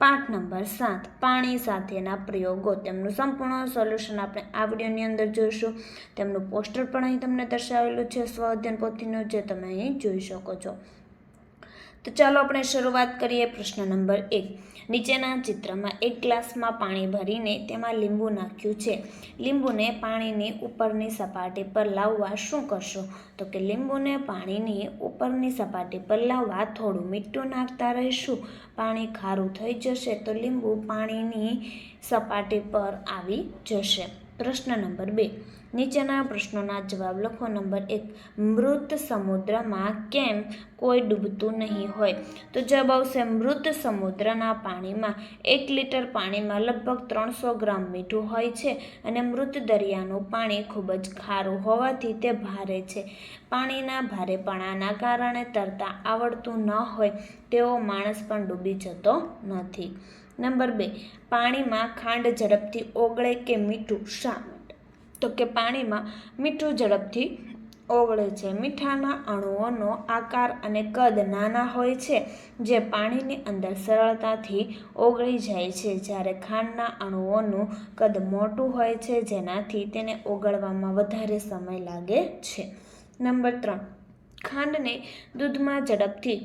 પાઠ નંબર સાત, પાણી સાથેના પ્રયોગો. તેમનું સંપૂર્ણ સોલ્યુશન આપણે આ વિડીયોની અંદર જોઈશું. તેમનું પોસ્ટર પણ અહીં તમને દર્શાવેલું છે, સ્વ અધ્યયન પોથીનું, જે તમે અહીં જોઈ શકો છો. તો ચાલો આપણે શરૂઆત કરીએ પ્રશ્ન નંબર એક. નીચેના ચિત્રમાં એક ગ્લાસમાં પાણી ભરીને તેમાં લીંબુ નાખ્યું છે. લીંબુને પાણીની ઉપરની સપાટી પર લાવવા શું કરશો? તો કે લીંબુને પાણીની ઉપરની સપાટી પર લાવવા થોડું મીઠું નાખતા રહીશું. પાણી ખારું થઈ જશે તો લીંબુ પાણીની સપાટી પર આવી જશે. પ્રશ્ન નંબર બે. નીચેના પ્રશ્નોના જવાબ લખો. નંબર એક, મૃત સમુદ્રમાં કેમ કોઈ ડૂબતું નહીં હોય? તો જવાબ આવશે, મૃત સમુદ્રના પાણીમાં એક લીટર પાણીમાં લગભગ ત્રણસો ગ્રામ મીઠું હોય છે અને મૃત દરિયાનું પાણી ખૂબ જ ખારું હોવાથી તે ભારે છે. પાણીના ભારેપણાના કારણે તરતા આવડતું ન હોય તેવો માણસ પણ ડૂબી જતો નથી. નંબર બે, પાણીમાં ખાંડ ઝડપથી ઓગળે કે મીઠું શા માટે? તો કે પાણીમાં મીઠું ઝડપથી ઓગળે છે. મીઠાના અણુઓનો આકાર અને કદ નાના હોય છે, જે પાણીની અંદર સરળતાથી ઓગળી જાય છે. જ્યારે ખાંડના અણુઓનું કદ મોટું હોય છે, જેનાથી તેને ઓગળવામાં વધારે સમય લાગે છે. નંબર ત્રણ, ખાંડને દૂધમાં ઝડપથી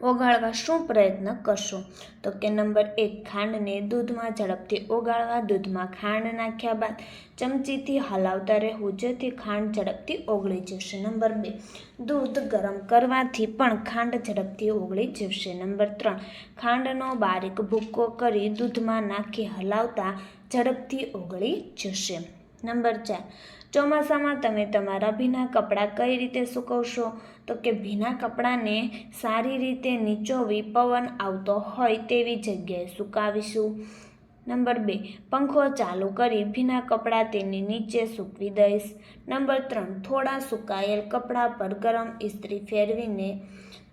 ઓગાળવા શું પ્રયત્ન કરશો? તો કે નંબર એક, ખાંડને દૂધમાં ઝડપથી ઓગાળવા, દૂધમાં ખાંડ નાખ્યા બાદ ચમચીથી હલાવતા રહેવું, જેથી ખાંડ ઝડપથી ઓગળી જશે. નંબર બે, દૂધ ગરમ કરવાથી પણ ખાંડ ઝડપથી ઓગળી જશે. નંબર ત્રણ, ખાંડનો બારીક ભૂક્કો કરી દૂધમાં નાખી હલાવતા ઝડપથી ઓગળી જશે. નંબર ચાર. ચોમાસામાં તમે તમારા ભીના કપડાં કઈ રીતે સૂકવશો? તો કે ભીના કપડાંને સારી રીતે નીચોવી પવન આવતો હોય તેવી જગ્યાએ સુકાવીશું. નંબર બે. પંખો ચાલુ કરી ભીના કપડાં તેની નીચે સૂકવી દઈશ. નંબર ત્રણ. થોડા સુકાયેલ કપડાં પર ગરમ ઇસ્ત્રી ફેરવીને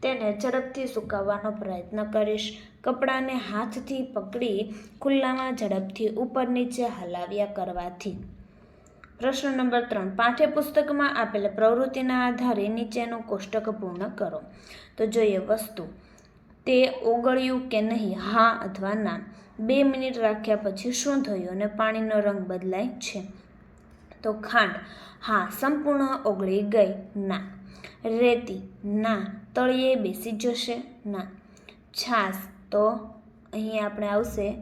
તેને ઝડપથી સુકાવવાનો પ્રયત્ન કરીશ. કપડાંને હાથથી પકડી ખુલ્લામાં ઝડપથી ઉપર નીચે હલાવ્યા કરવાથી. પ્રશ્ન નંબર ત્રણ. પાઠ્યપુસ્તકમાં આપેલા પ્રવૃત્તિના આધારે નીચેનું કોષ્ટક પૂર્ણ કરો. તો જોઈએ વસ્તુ. તે ઓગળ્યું કે નહીં? હા અથવા ના? બે મિનિટ રાખ્યા પછી શું થયું અને પાણીનો રંગ બદલાય છે? તો ખાંડ. હા, સંપૂર્ણ ઓગળી ગઈ. ના. રેતી. ના. તળિયે બેસી જશે. ના. છાશ તો અહીં આપણે આવશે.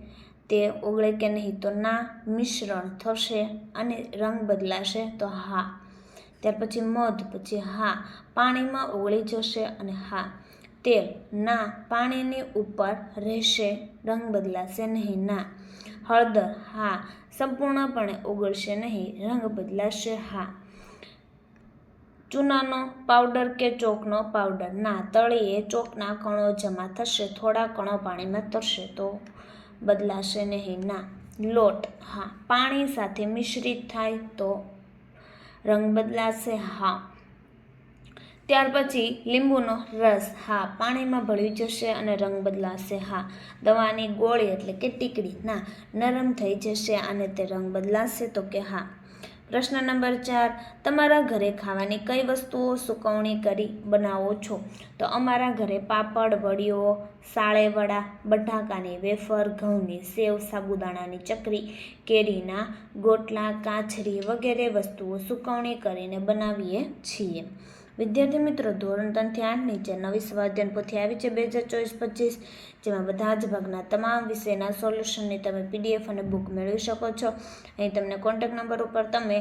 તે ઓગળે કે નહીં તો ના મિશ્રણ થશે અને રંગ બદલાશે તો હા. ત્યાર પછી મધ, પછી હા. પાણીમાં ઓગળી જશે અને હા. તેલ ના પાણીની ઉપર રહેશે, રંગ બદલાશે નહીં, ના. હળદર, હા. સંપૂર્ણપણે ઓગળશે નહીં, રંગ બદલાશે, હા. ચૂનાનો પાવડર કે ચોકનો પાવડર, ના. તળીએ ચોકના કણો જમા થશે, થોડા કણો પાણીમાં તરશે તો બદલાશે નહીં. ના, લોટ. હા, પાણી સાથે મિશ્રિત થાય તો રંગ બદલાશે. હા. ત્યાર પછી લીંબુનો રસ. હા, પાણીમાં ભળી જશે અને રંગ બદલાશે. હા, દવાની ગોળી એટલે કે ટીકડી. ના, નરમ થઈ જશે અને તે રંગ બદલાશે તો કે હા. પ્રશ્ન નંબર ચાર, તમારા ઘરે ખાવાની કઈ વસ્તુઓ સુકવણી કરી બનાવો છો? તો અમારા ઘરે પાપડ વડીઓ સાળેવડા, બટાકાની વેફર, ઘઉંની સેવ, સાબુદાણાની ચકરી, કેરીના ગોટલા કાછરી વગેરે વસ્તુઓ સુકવણી કરીને બનાવીએ છીએ. વિદ્યાર્થી મિત્રો, ધોરણ ત્રણથી આઠ નીચે નવી સ્વાધ્યાયન પોથી આવી છે બે હજાર ચોવીસ પચીસ, જેમાં બધા જ ભાગના તમામ વિષયના સોલ્યુશનની તમે પીડીએફ અને બુક મેળવી શકો છો. અહીં તમને કોન્ટેક નંબર ઉપર તમે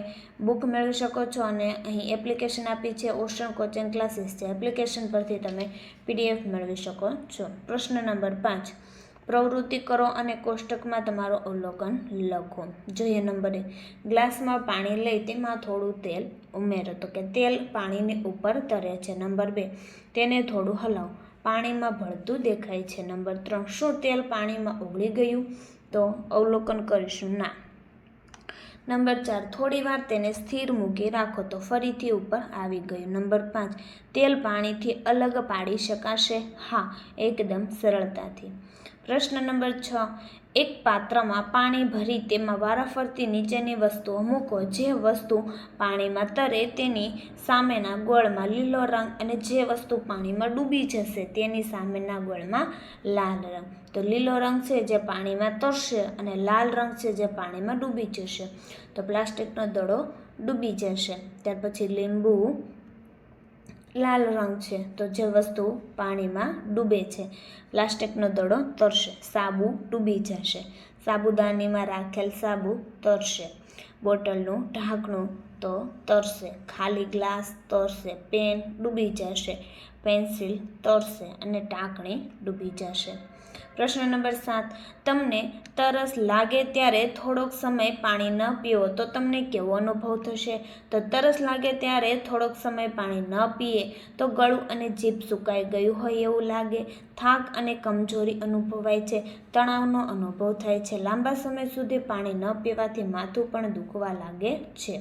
બુક મેળવી શકો છો અને અહીં એપ્લિકેશન આપી છે ઓશન કોચિંગ ક્લાસીસ છે. એપ્લિકેશન પરથી તમે પીડીએફ મેળવી શકો છો. પ્રશ્ન નંબર પાંચ, પ્રવૃત્તિ કરો અને કોષ્ટકમાં તમારું અવલોકન લખો. જોઈએ નંબર એક ગ્લાસમાં પાણી લઈ તેમાં થોડું તેલ ઉમેરો. તો કે તેલ પાણીની ઉપર તરે છે. નંબર બે, તેને થોડું હલાવો. પાણીમાં ભળતું દેખાય છે. નંબર ત્રણ, શું તેલ પાણીમાં ઓગળી ગયું? તો અવલોકન કરીશું. ના. નંબર ચાર, થોડી વાર તેને સ્થિર મૂકી રાખો તો ફરીથી ઉપર આવી ગયું. નંબર પાંચ, તેલ પાણીથી અલગ પાડી શકાશે? હા, એકદમ સરળતાથી. પ્રશ્ન નંબર છ એક પાત્રમાં પાણી ભરી તેમાં વારાફરતી નીચેની વસ્તુઓ મૂકો. જે વસ્તુ પાણીમાં તરે તેની સામેના ગોળમાં લીલો રંગ અને જે વસ્તુ પાણીમાં ડૂબી જશે તેની સામેના ગોળમાં લાલ રંગ. તો લીલો રંગ છે જે પાણીમાં તરશે અને લાલ રંગ છે જે પાણીમાં ડૂબી જશે. તો પ્લાસ્ટિકનો દડો ડૂબી જશે. ત્યાર પછી લીંબુ લાલ રંગ છે, તો જે વસ્તુ પાણીમાં ડૂબે છે. પ્લાસ્ટિકનો દડો તરશે, સાબુ ડૂબી જશે. સાબુદાનીમાં રાખેલ સાબુ તરશે. બોટલનું ઢાંકણું તો તરશે, ખાલી ગ્લાસ તરશે, પેન ડૂબી જશે. પેન્સિલ તરશે અને ટાંકણી ડૂબી જશે. પ્રશ્ન નંબર સાત. તમને તરસ લાગે ત્યારે થોડોક સમય પાણી ન પીવો તો તમને કેવો અનુભવ થશે? તો તરસ લાગે ત્યારે થોડોક સમય પાણી ન પીએ, તો ગળું અને જીભ સુકાઈ ગયું હોય એવું લાગે. થાક અને કમજોરી અનુભવાય છે. તણાવનો અનુભવ થાય છે. લાંબા સમય સુધી પાણી ન પીવાથી માથું પણ દુખવા લાગે છે.